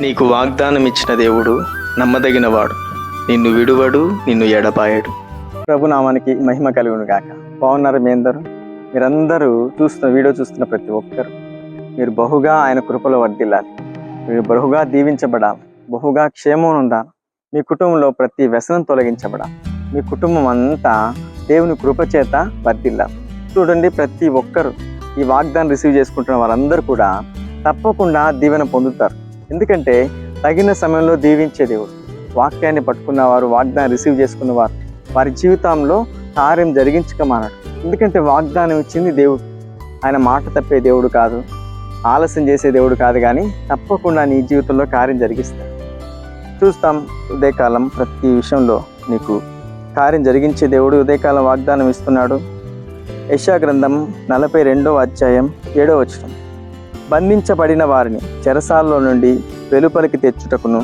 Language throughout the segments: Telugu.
నీకు వాగ్దానం ఇచ్చిన దేవుడు నమ్మదగినవాడు. నిన్ను విడువడు నిన్ను ఎడపాయడు ప్రభునామానికి మహిమ కలుగును గాక. బాగున్నారు మీ అందరూ? మీరందరూ చూస్తున్న వీడియో చూస్తున్న ప్రతి ఒక్కరు. మీరు బహుగా ఆయన కృపలో వర్దిల్లాలి మీరు బహుగా దీవించబడాలి. బహుగా క్షేమం ఉండాలి. మీ కుటుంబంలో ప్రతి వ్యసనం తొలగించబడాలి. మీ కుటుంబం అంతా దేవుని కృప చేత చూడండి ప్రతి ఒక్కరు ఈ వాగ్దానం రిసీవ్ చేసుకుంటున్న వారందరూ కూడా తప్పకుండా దీవెన పొందుతారు. ఎందుకంటే తగిన సమయంలో దీవించే దేవుడు. వాక్యాన్ని పట్టుకున్న వారు వాగ్దానం రిసీవ్ చేసుకున్నవారు వారి జీవితంలో కార్యం జరిగించకమానాడు ఎందుకంటే వాగ్దానం ఇచ్చింది దేవుడు. ఆయన మాట తప్పే దేవుడు కాదు. ఆలస్యం చేసే దేవుడు కాదు కానీ తప్పకుండా నీ జీవితంలో కార్యం జరిగిస్తాడు. చూస్తాం ఉదయకాలం ప్రతి విషయంలో నీకు కార్యం జరిగించే దేవుడు ఉదయకాలం వాగ్దానం ఇస్తున్నాడు. యశా గ్రంథం నలభై రెండవ అధ్యాయం ఏడవ వచనం. బంధించబడిన వారిని చెరసాల్లో నుండి వెలుపలికి తెచ్చుటకును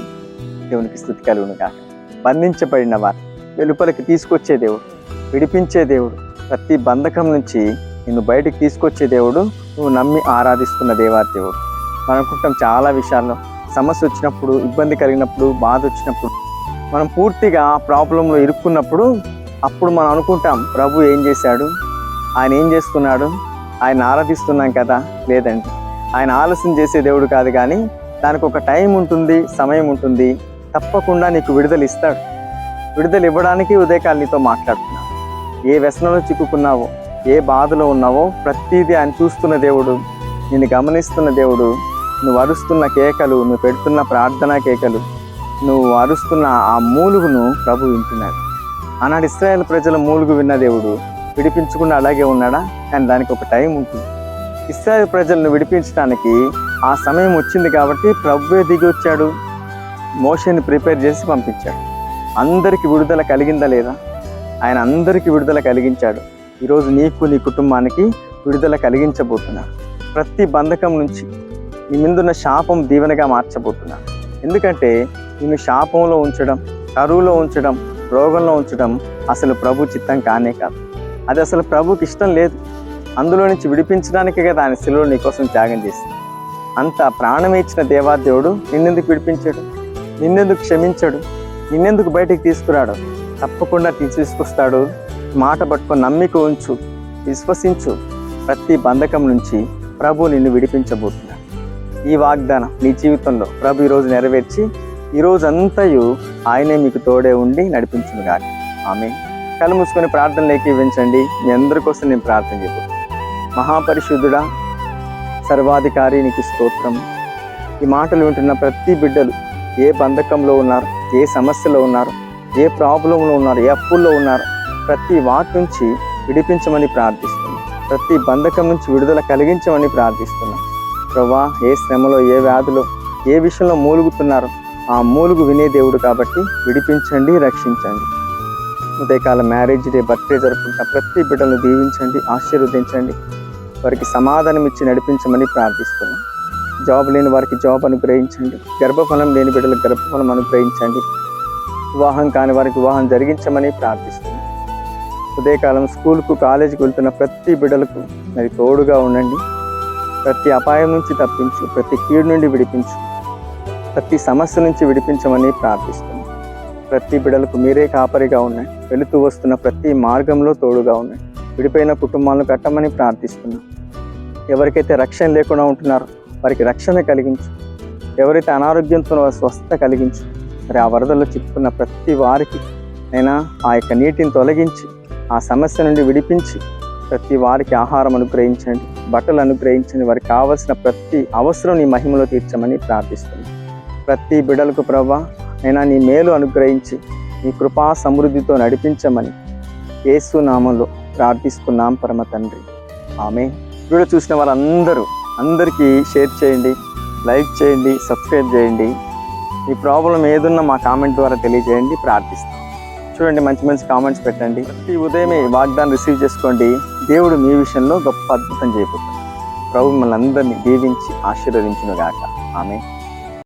దేవునికి స్థుతి కలుగును కాక బంధించబడిన వారు వెలుపలికి తీసుకొచ్చే దేవుడు విడిపించే దేవుడు ప్రతి బంధకం నుంచి నిన్ను బయటికి తీసుకొచ్చే దేవుడు నువ్వు నమ్మి ఆరాధిస్తున్న దేవాది దేవుడు మనం అనుకుంటాం చాలా విషయాల్లో సమస్య వచ్చినప్పుడు ఇబ్బంది కలిగినప్పుడు బాధ వచ్చినప్పుడు మనం పూర్తిగా ప్రాబ్లంలో ఇరుక్కున్నప్పుడు అప్పుడు మనం అనుకుంటాం ప్రభు ఏం చేశాడు? ఆయన ఏం చేస్తున్నాడు? ఆయన ఆరాధిస్తున్నాం కదా లేదండి. ఆయన ఆలస్యం చేసే దేవుడు కాదు కానీ దానికి ఒక టైం ఉంటుంది సమయం ఉంటుంది. తప్పకుండా నీకు విడుదల ఇస్తాడు. విడుదల ఇవ్వడానికి ఉదయకాలు నీతో మాట్లాడుతున్నాను ఏ వ్యసనంలో చిక్కుకున్నావో ఏ బాధలో ఉన్నావో ప్రతిదీ ఆయన చూస్తున్న దేవుడు నిన్ను గమనిస్తున్న దేవుడు నువ్వు అరుస్తున్న కేకలు నువ్వు పెడుతున్న ప్రార్థనా కేకలు నువ్వు అరుస్తున్న ఆ మూలుగును ప్రభు వింటున్నాడు. ఆనాడు ఇస్రాయేల్ ప్రజల మూలుగు విన్న దేవుడు విడిపించకుండా అలాగే ఉన్నాడా? కానీ దానికి ఒక టైం ఉంటుంది. ఇస్రాయల్ ప్రజలను విడిపించడానికి ఆ సమయం వచ్చింది కాబట్టి ప్రభువే దిగి వచ్చాడు. మోషన్ని ప్రిపేర్ చేసి పంపించాడు. అందరికీ విడుదల కలిగిందా లేదా? ఆయన అందరికీ విడుదల కలిగించాడు. ఈరోజు నీకు నీ కుటుంబానికి విడుదల కలిగించబోతున్నాడు. ప్రతి బంధకం నుంచి నీ ముందున్న శాపం దీవెనగా మార్చబోతున్నాడు. ఎందుకంటే నిన్ను శాపంలో ఉంచడం కరువులో ఉంచడం రోగంలో ఉంచడం అసలు ప్రభు చిత్తం కానే కాదు. అది అసలు ప్రభుకి ఇష్టం లేదు. అందులో నుంచి విడిపించడానికి కదా ఆయన శిలువ నీకోసం త్యాగం చేసింది. అంత ప్రాణం ఇచ్చిన దేవాదేవుడు నిన్నెందుకు విడిపించాడు? నిన్నెందుకు క్షమించాడు? నిన్నెందుకు బయటికి తీసుకురాడు? తప్పకుండా తీసుకొస్తాడు. మాట పట్టుకొని నమ్మిక ఉంచు విశ్వసించు. ప్రతి బంధకం నుంచి ప్రభు నిన్ను విడిపించబోతున్నాడు. ఈ వాగ్దానం నీ జీవితంలో ప్రభు ఈరోజు నెరవేర్చి ఈ రోజు అంతయు ఆయనే మీకు తోడే ఉండి నడిపించును గాక ఆమె కళ్ళు మూసుకొని ప్రార్థనలోకి ఇవ్వించండి. మీ అందరి కోసం నేను ప్రార్థన చేయబోతున్నాను మహాపరిశుద్ధుడా సర్వాధికారి నీకు స్తోత్రం. ఈ మాటలు వింటున్న ప్రతి బిడ్డలు ఏ బంధకంలో ఉన్నారు ఏ సమస్యలో ఉన్నారు ఏ ప్రాబ్లంలో ఉన్నారు ఏ అప్పుల్లో ఉన్నారు ప్రతి వాటి నుంచి విడిపించమని ప్రార్థిస్తున్నాం. ప్రతి బంధకం నుంచి విడుదల కలిగించమని ప్రార్థిస్తున్నాం. ప్రభా ఏ శ్రమలో ఏ వ్యాధిలో ఏ విషయంలో మూలుగుతున్నారో ఆ మూలుగు వినే దేవుడు కాబట్టి విడిపించండి రక్షించండి. ఉదయకాల మ్యారేజ్ డే బర్త్డే జరుపుకుంటున్న ప్రతి బిడ్డలను దీవించండి ఆశీర్వదించండి. వారికి సమాధానం ఇచ్చి నడిపించమని ప్రార్థిస్తున్నాం. జాబ్ లేని వారికి జాబ్ అనుగ్రహించండి. గర్భఫలం లేని బిడ్డలకు గర్భఫలం అనుగ్రహించండి. వివాహం కాని వారికి వివాహం జరిగించమని ప్రార్థిస్తున్నాం. ఉదయకాలం స్కూల్కు కాలేజీకి వెళ్తున్న ప్రతి బిడ్డలకు మరి తోడుగా ఉండండి. ప్రతి అపాయం నుంచి తప్పించు ప్రతి కీడు నుండి విడిపించు ప్రతి సమస్య నుంచి విడిపించమని ప్రార్థిస్తున్నాం. ప్రతి బిడలకు మీరే కాపరిగా ఉన్నాయి వెళుతూ వస్తున్న ప్రతి మార్గంలో తోడుగా ఉన్నాయి విడిపోయిన కుటుంబాలను కట్టమని ప్రార్థిస్తున్నాం. ఎవరికైతే రక్షణ లేకుండా ఉంటున్నారో వారికి రక్షణ కలిగించు. ఎవరైతే అనారోగ్యంతో స్వస్థత కలిగించు. మరి ఆ వరదల్లో చిక్కుకున్న ప్రతి వారికి అయినా ఆ యొక్క నీటిని తొలగించి ఆ సమస్య నుండి విడిపించి ప్రతి వారికి ఆహారం అనుగ్రహించండి బట్టలు అనుగ్రహించండి. వారికి కావలసిన ప్రతి అవసరం నీ మహిమలో తీర్చమని ప్రార్థిస్తుంది ప్రతి బిడలకు ప్రభా అయినా నీ మేలు అనుగ్రహించి నీ కృపా సమృద్ధితో నడిపించమని యేసు నామంలో ప్రార్థిస్తున్నాం పరమ తండ్రి. ఆమె వీడియో చూసిన వాళ్ళందరూ అందరికీ షేర్ చేయండి లైక్ చేయండి సబ్స్క్రైబ్ చేయండి. మీ ప్రాబ్లం ఏదున్నా మా కామెంట్ ద్వారా తెలియజేయండి ప్రార్థిస్తాం. చూడండి మంచి మంచి కామెంట్స్ పెట్టండి. ప్రతి ఉదయమే వాగ్దానం రిసీవ్ చేసుకోండి. దేవుడు మీ విషయంలో గొప్ప అద్భుతం చేయబోతుంది ప్రభు మిమ్మల్ని అందరినీ దీవించి ఆశీర్వదించును గాక ఆమె